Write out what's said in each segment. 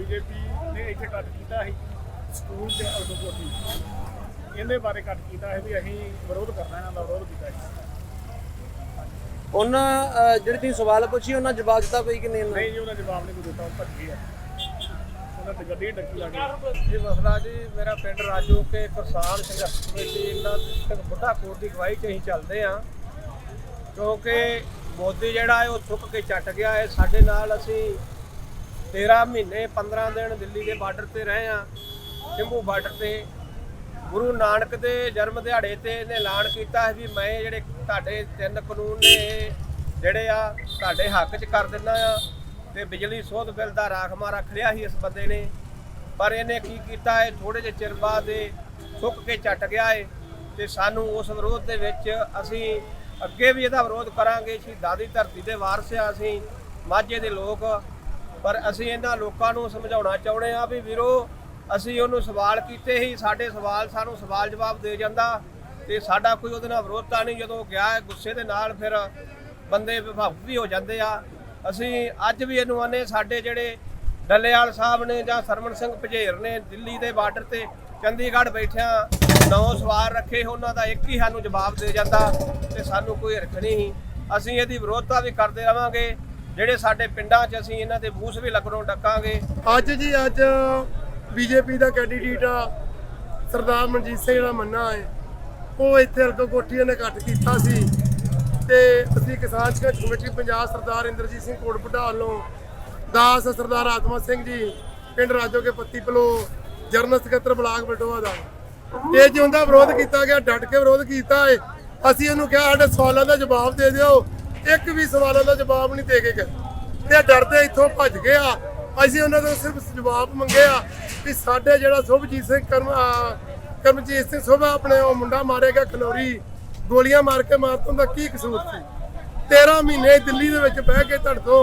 BJP ਨੇ ਇੱਥੇ ਕੱਟ ਕੀਤਾ ਸੀ ਸਕੂਲ ਤੇ ਆਟੋ ਕੋਠੀ ਇਹਦੇ ਬਾਰੇ ਕੱਟ ਕੀਤਾ ਹੈ ਵੀ ਅਸੀਂ ਵਿਰੋਧ ਕਰਨਾ ਇਹਨਾਂ ਦਾ ਵਿਰੋਧ ਕੀਤਾ ਸੀ ਉਹਨਾਂ ਜਿਹੜੇ ਤੁਸੀਂ ਸਵਾਲ ਪੁੱਛੀ ਉਹਨਾਂ ਜਵਾਬ ਦਿੱਤਾ ਪਈ ਕਿ ਨਹੀਂ ਨਹੀਂ ਜੀ ਉਹਨਾਂ ਜਵਾਬ ਨਹੀਂ ਕੋਈ ਦਿੱਤਾ ਉਹ ਭੱਜ ਗਏ ਆ। ਉਹਨਾਂ ਤੇ ਗੱਡੀ ਡੱਕੀ ਲੱਗ ਗਈ ਜੀ ਮਸਲਾ ਜੀ ਮੇਰਾ ਪਿੰਡ ਰਾਜੋ ਕੇ ਕਿਸਾਨ ਸੰਘਰਸ਼ ਕਮੇਟੀ ਇਹਨਾਂ ਡਿਸਟ੍ਰਿਕਟ ਬੁੱਢਾ ਕੋਟ ਦੀ ਅਗਵਾਈ 'ਚ ਅਸੀਂ ਚੱਲਦੇ ਆ ਕਿਉਂਕਿ ਮੋਦੀ ਜਿਹੜਾ ਹੈ ਉਹ ਥੁੱਕ ਕੇ ਚੱਟ ਗਿਆ ਹੈ। ਸਾਡੇ ਨਾਲ ਅਸੀਂ 13 ਮਹੀਨੇ 15 ਦਿਨ ਦਿੱਲੀ ਦੇ ਬਾਰਡਰ ਤੇ ਰਹੇ ਆ ਸ਼ੰਭੂ ਬਾਰਡਰ ਤੇ ਗੁਰੂ ਨਾਨਕ ਦੇ ਜਨਮ ਦਿਹਾੜੇ ਤੇ ਇਹਨੇ ਐਲਾਨ ਕੀਤਾ ਵੀ ਮੈਂ ਜਿਹੜੇ ਤੁਹਾਡੇ ਤਿੰਨ ਕਾਨੂੰਨ ਨੇ ਇਹ ਜਿਹੜੇ ਆ ਤੁਹਾਡੇ ਹੱਕ 'ਚ ਕਰ ਦਿੰਦਾ ਆ ਤੇ ਬਿਜਲੀ ਸੋਧ ਬਿੱਲ ਦਾ ਰਾਖਮਾ ਰੱਖ ਲਿਆ ਸੀ ਇਸ ਬੰਦੇ ਨੇ। ਪਰ ਇਹਨੇ ਕੀ ਕੀਤਾ ਹੈ? ਥੋੜੇ ਜਿਹੇ ਚਿਰ ਬਾਅਦ ਇਹ ਸੁੱਕ ਕੇ ਚੱਟ ਗਿਆ ਹੈ ਤੇ ਸਾਨੂੰ ਉਸ ਵਿਰੋਧ ਦੇ ਵਿੱਚ ਅਸੀਂ ਅੱਗੇ ਵੀ ਇਹਦਾ ਵਿਰੋਧ ਕਰਾਂਗੇ। ਸ਼ਹੀਦਾਂ ਦੀ ਧਰਤੀ ਦੇ ਵਾਰਸ ਆ ਅਸੀਂ, ਮਾਝੇ ਦੇ ਲੋਕ ਪਰ ਅਸੀਂ ਇਹਨਾਂ ਲੋਕਾਂ ਨੂੰ ਸਮਝਾਉਣਾ ਚਾਹੁੰਦੇ ਆ ਵੀ ਵੀਰੋ, ਅਸੀਂ ਉਹਨੂੰ ਸਵਾਲ ਕੀਤੇ ਹੀ ਸਾਡੇ ਸਵਾਲ ਸਾਨੂੰ ਸਵਾਲ ਜਵਾਬ ਦੇ ਜਾਂਦਾ ਤੇ ਸਾਡਾ ਕੋਈ ਉਹਦੇ ਨਾਲ ਵਿਰੋਧਤਾ ਨਹੀਂ। ਜਦੋਂ ਗਿਆ ਗੁੱਸੇ ਦੇ ਨਾਲ, ਫਿਰ ਬੰਦੇ ਵਿਭਾਵ ਵੀ ਹੋ ਜਾਂਦੇ ਆ। ਅਸੀਂ ਅੱਜ ਵੀ ਇਹਨੂੰ ਆਨੇ ਸਾਡੇ ਜਿਹੜੇ ਡੱਲੇਵਾਲ ਸਾਹਿਬ ਨੇ ਜਾਂ ਸਰਮਨ ਸਿੰਘ ਭਜੇਰ ਨੇ ਦਿੱਲੀ ਦੇ ਬਾਰਡਰ ਤੇ ਚੰਡੀਗੜ੍ਹ ਬੈਠਿਆਂ ਨੌ ਸਵਾਰ ਰੱਖੇ, ਉਹਨਾਂ ਦਾ ਇੱਕ ਹੀ ਸਾਨੂੰ ਜਵਾਬ ਦੇ ਜਾਂਦਾ ਤੇ ਸਾਨੂੰ ਕੋਈ ਹਰਖ ਨਹੀਂ। ਅਸੀਂ ਇਹਦੀ ਵਿਰੋਧਤਾ ਵੀ ਕਰਦੇ ਰਵਾਂਗੇ। ਜਿਹੜੇ ਸਾਡੇ ਪਿੰਡਾਂ 'ਚ ਅਸੀਂ ਇਹਨਾਂ ਦੇ ਬੂਸ ਵੀ ਲੱਗਣੋਂ ਡੱਕਾਂਗੇ। ਅੱਜ ਜੀ, ਅੱਜ ਬੀਜੇਪੀ ਦਾ ਕੈਂਡੀਡੇਟ ਆ, ਸਰਦਾਰ ਮਨਜੀਤ ਸਿੰਘ ਦਾ ਮੰਨਾ ਹੈ। ਉਹ ਇੱਥੇ ਅਲਗੋ ਕੋਠੀਆਂ ਨੇ ਇਕੱਠ ਕੀਤਾ ਸੀ ਤੇ ਅਸੀਂ ਕਿਸਾਨ ਸੰਘਰਸ਼ ਕਮੇਟੀ ਪੰਜਾਬ ਸਰਦਾਰ ਇੰਦਰਜੀਤ ਸਿੰਘ ਕੋਟਪੁੱਡਾ ਵੱਲੋਂ ਦਾਸ ਸਰਦਾਰ ਆਤਮਾ ਸਿੰਘ ਜੀ, ਪਿੰਡ ਰਾਜੋ ਕੇ ਪੱਤੀ ਪਲੋ ਜਰਨਲ ਸਕੱਤਰ ਬਲਾਕ ਬਟੋਆ ਦਾ। ਇਹ ਜਿਉਂਦਾ ਵਿਰੋਧ ਕੀਤਾ ਗਿਆ, ਡਟ ਕੇ ਵਿਰੋਧ ਕੀਤਾ ਹੈ। ਅਸੀਂ ਇਹਨੂੰ ਕਿਹਾ, ਸਾਡੇ ਸਵਾਲਾਂ ਦਾ ਜਵਾਬ ਦੇ ਦਿਓ। ਇੱਕ ਵੀ ਸਵਾਲਾਂ ਦਾ ਜਵਾਬ ਨਹੀਂ ਦੇ ਕੇ ਗਏ। ਤੇ ਡਰਦੇ ਇੱਥੋਂ ਭੱਜ ਗਿਆ ਅਸੀਂ ਉਹਨਾਂ ਤੋਂ ਸਿਰਫ ਜਵਾਬ ਮੰਗਿਆ ਕਿ ਸਾਡੇ ਜਿਹੜਾ ਸੁਭਜੀਤ ਸਿੰਘ ਕਰਮ ਕਰਮਜੀਤ ਸਿੰਘ ਸੁਭਾ ਆਪਣੇ ਉਹ ਮੁੰਡਾ ਮਾਰੇਗਾ ਖਨੌਰੀ ਗੋਲੀਆਂ ਮਾਰ ਕੇ ਮਾਰਤੋਂ ਦਾ ਕੀ ਕਸੂਰ ਸੀ? 13 ਮਹੀਨੇ ਦਿੱਲੀ ਦੇ ਵਿੱਚ ਬਹਿ ਕੇ ਧੜਤੋਂ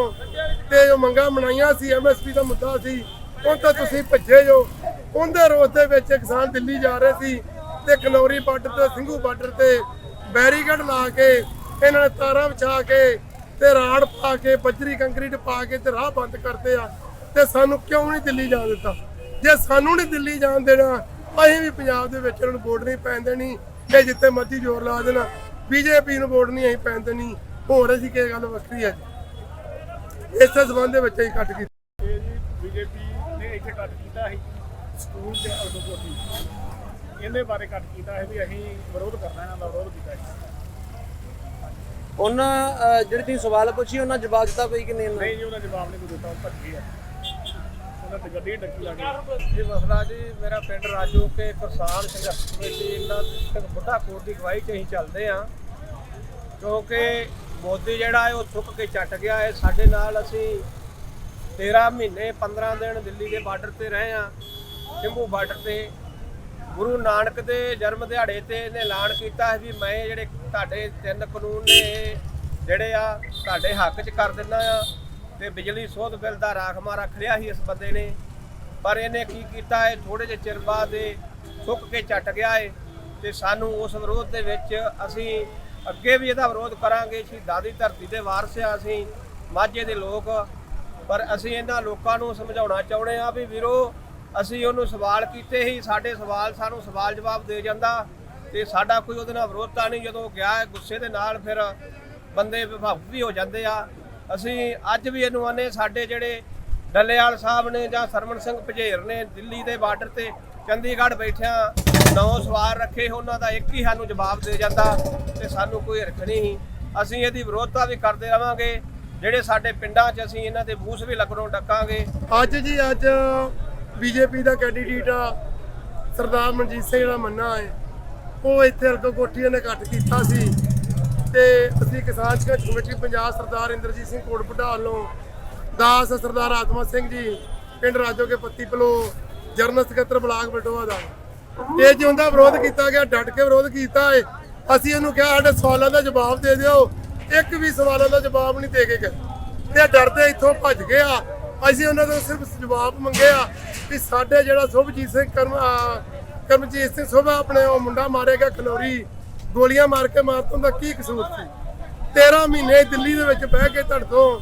ਤੇ ਜੋ ਮੰਗਾਂ ਮਨਾਈਆਂ ਸੀ ਐਮਐਸਪੀ ਦਾ ਮੁੱਦਾ ਸੀ, ਉਹ ਤਾਂ ਤੁਸੀਂ ਭੱਜੇ ਜੋ। ਉਹਦੇ ਰੋਸ ਦੇ ਵਿੱਚ ਕਿਸਾਨ ਦਿੱਲੀ ਜਾ ਰਹੇ ਸੀ ਤੇ ਕਨੌਰੀ ਬਾਰਡਰ ਤੇ, ਸਿੰਘੂ ਬਾਰਡਰ ਤੇ ਬੈਰੀਕੇਡ ਲਾ ਕੇ ਇਹਨਾਂ ਨੇ ਤਾਰਾਂ ਵਿਛਾ ਕੇ ਤੇ ਰਾੜ ਪਾ ਕੇ ਬੱਜਰੀ ਕੰਕਰੀਟ ਪਾ ਕੇ ਤੇ ਰਾਹ ਬੰਦ ਕਰਦੇ ਆ। ਤੇ ਸਾਨੂੰ ਕਿਉਂ ਨਹੀਂ ਦਿੱਲੀ ਜਾਣ ਦਿੱਤਾ? ਜੇ ਸਾਨੂੰ ਨਹੀਂ ਦਿੱਲੀ ਜਾਣ ਦੇਣਾ, ਅਸੀਂ ਵੀ ਪੰਜਾਬ ਦੇ ਵਿੱਚ ਇਹਨਾਂ ਨੂੰ ਵੋਟ ਨਹੀਂ ਪੈਣ ਦੇਣੀ। ਇਹ ਜਿੱਥੇ ਮਰਜ਼ੀ ਜ਼ੋਰ ਲਾ ਦੇਣਾ। ਬੀਜੇਪੀ ਨੂੰ ਵੋਟ ਨਹੀਂ ਅਸੀਂ ਪੈਣ ਦੇਣੀ। ਹੋਰ ਅਸੀਂ ਕੀ ਗੱਲ ਵੱਖਰੀ ਹੈ? ਜੀ ਸਬੰਧ ਦੇ ਵਿੱਚ ਅਸੀਂ ਕੱਟ ਕੀਤੀ। ਇਹ ਜੀ ਬੀਜੇਪੀ ਨੇ ਇੱਥੇ ਕੱਟ ਕੀਤਾ ਸੀ। ਸਕੂਲ ਤੇ ਆਟੋ ਕੋਠੀ ਇਹਦੇ ਬਾਰੇ ਕੱਟ ਕੀਤਾ ਹੈ ਵੀ ਅਸੀਂ ਵਿਰੋਧ ਕਰਨਾ, ਇਹਨਾਂ ਦਾ ਵਿਰੋਧ ਕੀਤਾ ਸੀ। ਉਹਨਾਂ ਅਹ, ਜਿਹੜੇ ਤੁਸੀਂ ਸਵਾਲ ਪੁੱਛੀ ਉਹਨਾਂ ਜਵਾਬ ਦਿੱਤਾ ਪਈ ਕਿ ਨਹੀਂ? ਉਹਨਾਂ ਨਹੀਂ ਜੀ ਉਹਨਾਂ ਜਵਾਬ ਨਹੀਂ ਕੋਈ ਦਿੱਤਾ ਉਹ ਭੱਜ ਗਏ ਆ। ਉਹਨਾਂ ਤੇ ਗੱਡੀ ਡੱਕੀ ਲੱਗ ਗਈ ਜੀ ਮਸਲਾ ਜੀ ਮੇਰਾ ਪਿੰਡ ਰਾਜੂ ਕੇ ਕਿਸਾਨ ਸੰਘਰਸ਼ ਕਮੇਟੀ ਇਹਨਾਂ ਡਿਸਟ੍ਰਿਕਟ ਬੁੱਢਾ ਕੋਟ ਦੀ ਅਗਵਾਈ 'ਚ ਅਸੀਂ ਚੱਲਦੇ ਆ। ਕਿਉਂਕਿ ਮੋਦੀ ਜਿਹੜਾ ਹੈ ਉਹ ਥੁੱਕ ਕੇ ਚੱਟ ਗਿਆ ਹੈ। ਸਾਡੇ ਨਾਲ ਅਸੀਂ 13 ਮਹੀਨੇ 15 ਦਿਨ ਦਿੱਲੀ ਦੇ ਬਾਰਡਰ ਤੇ ਰਹੇ ਆ। ਸ਼ੰਭੂ ਬਾਰਡਰ ਤੇ ਗੁਰੂ ਨਾਨਕ ਦੇ ਜਨਮ ਦਿਹਾੜੇ ਤੇ ਇਹਨੇ ਐਲਾਨ ਕੀਤਾ ਵੀ ਮੈਂ ਜਿਹੜੇ ਤੁਹਾਡੇ ਤਿੰਨ ਕਾਨੂੰਨ ਨੇ ਇਹ ਜਿਹੜੇ ਆ, ਤੁਹਾਡੇ ਹੱਕ 'ਚ ਕਰ ਦਿੰਦਾ ਆ ਤੇ ਬਿਜਲੀ ਸੋਧ ਬਿੱਲ ਦਾ ਰਾਖਮਾ ਰੱਖ ਲਿਆ ਸੀ ਇਸ ਬੰਦੇ ਨੇ। ਪਰ ਇਹਨੇ ਕੀ ਕੀਤਾ ਹੈ? ਥੋੜੇ ਜਿਹੇ ਚਿਰ ਬਾਅਦ ਇਹ ਸੁੱਕ ਕੇ ਚੱਟ ਗਿਆ ਏ ਤੇ ਸਾਨੂੰ ਉਸ ਵਿਰੋਧ ਦੇ ਵਿੱਚ ਅਸੀਂ ਅੱਗੇ ਵੀ ਇਹਦਾ ਵਿਰੋਧ ਕਰਾਂਗੇ। ਸ਼ਹੀਦਾਂ ਦੀ ਧਰਤੀ ਦੇ ਵਾਰਸ ਆ ਅਸੀਂ, ਮਾਝੇ ਦੇ ਲੋਕ। ਪਰ ਅਸੀਂ ਇਹਨਾਂ ਲੋਕਾਂ ਨੂੰ ਸਮਝਾਉਣਾ ਚਾਹੁੰਦੇ ਆ ਵੀ ਵੀਰੋ ਅਸੀਂ ਉਹਨੂੰ ਸਵਾਲ ਕੀਤੇ ਹੀ ਸਾਡੇ ਸਵਾਲ ਸਾਨੂੰ ਸਵਾਲ ਜਵਾਬ ਦੇ ਜਾਂਦਾ ਤੇ ਸਾਡਾ ਕੋਈ ਉਹਦੇ ਨਾਲ ਵਿਰੋਧਤਾ ਨਹੀਂ, ਜਦੋਂ ਗਿਆ ਗੁੱਸੇ ਦੇ ਨਾਲ ਫਿਰ ਬੰਦੇ ਵਿਭਾਵ ਵੀ ਹੋ ਜਾਂਦੇ ਆ। ਅਸੀਂ ਅੱਜ ਵੀ ਇਹਨੂੰ ਆਨੇ ਸਾਡੇ ਜਿਹੜੇ ਡੱਲੇਵਾਲ ਸਾਹਿਬ ਨੇ ਜਾਂ ਸਰਮਨ ਸਿੰਘ ਭਜੇਰ ਨੇ ਦਿੱਲੀ ਦੇ ਬਾਰਡਰ ਤੇ ਚੰਡੀਗੜ੍ਹ ਬੈਠਿਆਂ ਨੌ ਸਵਾਰ ਰੱਖੇ, ਉਹਨਾਂ ਦਾ ਇੱਕ ਹੀ ਸਾਨੂੰ ਜਵਾਬ ਦੇ ਜਾਂਦਾ ਤੇ ਸਾਨੂੰ ਕੋਈ ਰੱਖਣੀ ਨਹੀਂ। ਅਸੀਂ ਇਹਦੀ ਵਿਰੋਧਤਾ ਵੀ ਕਰਦੇ ਰਵਾਂਗੇ, ਜਿਹੜੇ ਸਾਡੇ ਪਿੰਡਾਂ 'ਚ ਅਸੀਂ ਇਹਨਾਂ ਦੇ ਬੂਸ ਵੀ ਲੱਗਣੋਂ ਡੱਕਾਂਗੇ। ਅੱਜ ਜੀ, ਅੱਜ ਬੀਜੇਪੀ ਦਾ ਕੈਂਡੀਡੇਟ ਆ, ਸਰਦਾਰ ਮਨਜੀਤ ਸਿੰਘ ਦਾ ਮੰਨਾ ਹੈ, ਉਹ ਇੱਥੇ ਅਲਗੋ ਕੋਠੀਆਂ ਨੇ ਕੱਟ ਕੀਤਾ ਸੀ ਤੇ ਅਸੀਂ ਕਿਸਾਨ ਸੰਘਰਸ਼ ਕਮੇਟੀ ਪੰਜਾਬ ਸਰਦਾਰ ਇੰਦਰਜੀਤ ਸਿੰਘ ਕੋਟਪੁੱਡਾ ਵੱਲੋਂ ਦਾਸ ਸਰਦਾਰ ਆਤਮਾ ਸਿੰਘ ਜੀ, ਪਿੰਡ ਰਾਜੋ ਕੇ ਪੱਤੀ ਪਲੋ ਜਰਨਲ ਸਕੱਤਰ ਬਲਾਕ ਬਟੋਆ ਦਾ। ਇਹ ਜਿਉਂਦਾ ਵਿਰੋਧ ਕੀਤਾ ਗਿਆ, ਡਟ ਕੇ ਵਿਰੋਧ ਕੀਤਾ ਹੈ। ਅਸੀਂ ਉਹਨੂੰ ਕਿਹਾ, ਸਾਡੇ ਸਵਾਲਾਂ ਦਾ ਜਵਾਬ ਦੇ ਦਿਓ। ਇੱਕ ਵੀ ਸਵਾਲਾਂ ਦਾ ਜਵਾਬ ਨਹੀਂ ਦੇ ਕੇ ਗਏ। ਤੇ ਡਰਦੇ ਇੱਥੋਂ ਭੱਜ ਗਏ ਆ। ਅਸੀਂ ਉਹਨਾਂ ਤੋਂ ਸਿਰਫ ਜਵਾਬ ਮੰਗਿਆ ਵੀ ਸਾਡੇ ਜਿਹੜਾ ਸੁਭਜੀਤ ਸਿੰਘ ਕਰਮ ਕਰਮਜੀਤ ਸਿੰਘ ਸੁਭਾ ਆਪਣੇ ਉਹ ਮੁੰਡਾ ਮਾਰੇਗਾ ਖਨੌਰੀ ਗੋਲੀਆਂ ਮਾਰ ਕੇ ਮਾਰਤੋਂ ਦਾ ਕੀ ਕਸੂਰ ਸੀ? 13 ਮਹੀਨੇ ਦਿੱਲੀ ਦੇ ਵਿੱਚ ਬਹਿ ਕੇ ਧੜਤੋਂ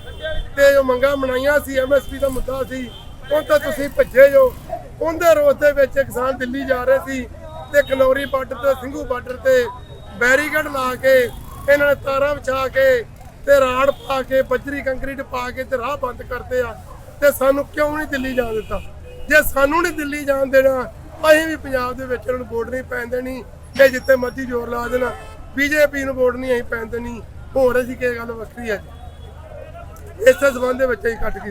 ਤੇ ਜੋ ਮੰਗਾਂ ਮਨਾਈਆਂ ਸੀ ਐਮਐਸਪੀ ਦਾ ਮੁੱਦਾ ਸੀ, ਉਹ ਤਾਂ ਤੁਸੀਂ ਭੱਜੇ ਜੋ। ਉਹਦੇ ਰੋਸ ਦੇ ਵਿੱਚ ਕਿਸਾਨ ਦਿੱਲੀ ਜਾ ਰਹੇ ਸੀ ਤੇ ਖਨੌਰੀ ਬਾਰਡਰ ਤੇ, ਸਿੰਘੂ ਬਾਰਡਰ ਤੇ ਬੈਰੀਕੇਡ ਲਾ ਕੇ ਇਹਨਾਂ ਨੇ ਤਾਰਾਂ ਵਿਛਾ ਕੇ ਤੇ ਰਾੜ ਪਾ ਕੇ ਬੱਜਰੀ ਕੰਕਰੀਟ ਪਾ ਕੇ ਤੇ ਰਾਹ ਬੰਦ ਕਰਤੇ ਆ ਤੇ ਸਾਨੂੰ ਕਿਉਂ ਨਹੀਂ ਦਿੱਲੀ ਜਾ ਦਿੱਤਾ? ਜੇ ਸਾਨੂੰ ਨਹੀਂ ਦਿੱਲੀ ਜਾਣ ਦੇਣਾ, ਅਸੀਂ ਵੀ ਪੰਜਾਬ ਦੇ ਵਿੱਚ ਉਹਨਾਂ ਨੂੰ ਵੋਟ ਨਹੀਂ ਪੈਣ ਦੇਣੀ। ਇਹ ਜਿੱਥੇ ਮਰਜ਼ੀ ਜ਼ੋਰ ਲਾ ਦੇਣਾ। ਬੀਜੇਪੀ ਨੂੰ ਵੋਟ ਨਹੀਂ ਅਸੀਂ ਪੈਣ ਦੇਣੀ। ਹੋਰ ਅਸੀਂ ਕੀ ਗੱਲ ਵੱਖਰੀ ਹੈ? ਜੀ ਇਸੇ ਸਬੰਧ ਦੇ ਵਿੱਚ ਅਸੀਂ ਕੱਟ